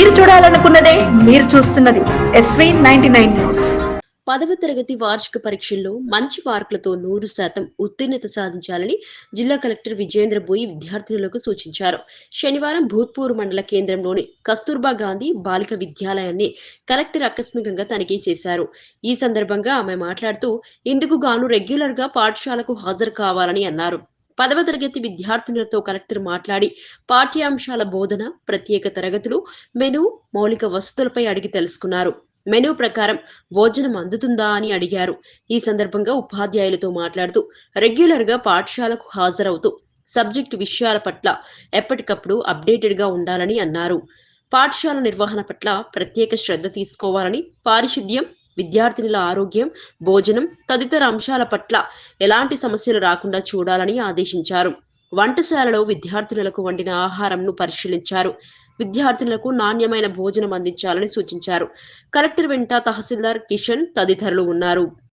మీరు చూడాలనుకున్నదే మీరు చూస్తున్నది ఎస్వీ నైన్టీ నైన్ న్యూస్ పదవ తరగతి వార్షిక పరీక్షల్లో మంచి మార్కులతో నూరు శాతం ఉత్తీర్ణత సాధించాలని జిల్లా కలెక్టర్ విజేంద్ర బోయి విద్యార్థినులకు సూచించారు. శనివారం భూత్పూర్ మండల కేంద్రంలోని కస్తూర్బా గాంధీ బాలిక విద్యాలయాన్ని కలెక్టర్ ఆకస్మికంగా తనిఖీ చేశారు. ఈ సందర్భంగా ఆమె మాట్లాడుతూ ఇందుకు గాను రెగ్యులర్గా పాఠశాలకు హాజరు కావాలని అన్నారు. పదవ తరగతి విద్యార్థినులతో కలెక్టర్ మాట్లాడి పాఠ్యాంశాల బోధన ప్రత్యేక తరగతులు మెను మౌలిక వసతులపై అడిగి తెలుసుకున్నారు. మెనూ ప్రకారం భోజనం అందుతుందా అని అడిగారు. ఈ సందర్భంగా ఉపాధ్యాయులతో మాట్లాడుతూ రెగ్యులర్గా పాఠశాలకు హాజరవుతూ సబ్జెక్టు విషయాల పట్ల ఎప్పటికప్పుడు అప్డేటెడ్గా ఉండాలని అన్నారు. పాఠశాల నిర్వహణ పట్ల ప్రత్యేక శ్రద్ధ తీసుకోవాలని పారిశుద్ధ్యం విద్యార్థినుల ఆరోగ్యం భోజనం తదితర అంశాల పట్ల ఎలాంటి సమస్యలు రాకుండా చూడాలని ఆదేశించారు. వంటశాలలో విద్యార్థినులకు వండిన ఆహారంను పరిశీలించారు. విద్యార్థినులకు నాణ్యమైన భోజనం అందించాలని సూచించారు. కలెక్టర్ వెంట తహసీల్దార్ కిషన్ తదితరులు ఉన్నారు.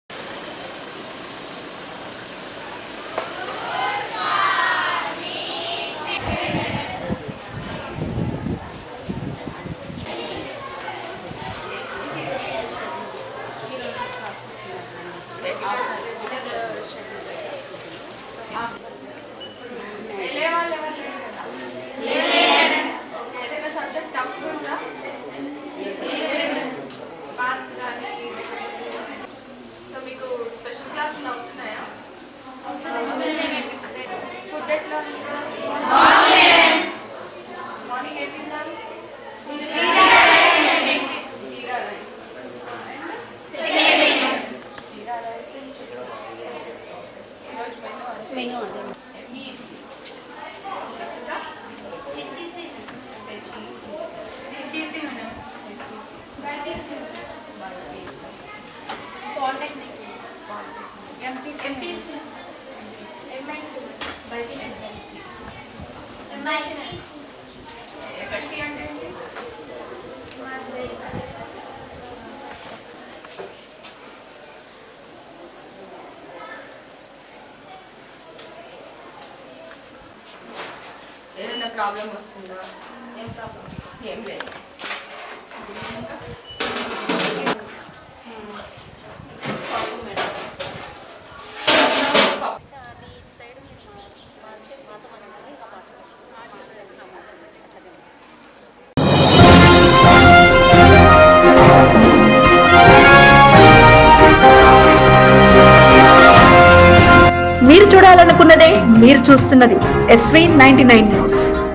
మెనూ అదే హెచ్ఈసి మేడం ఎంపీసీ ప్రాబ్లం వస్తుందా? ఏం ప్రాబ్లం ఏం లేదు. మీరు చూడాలనుకున్నదే మీరు చూస్తున్నది ఎస్వీ నైన్టీ నైన్ న్యూస్.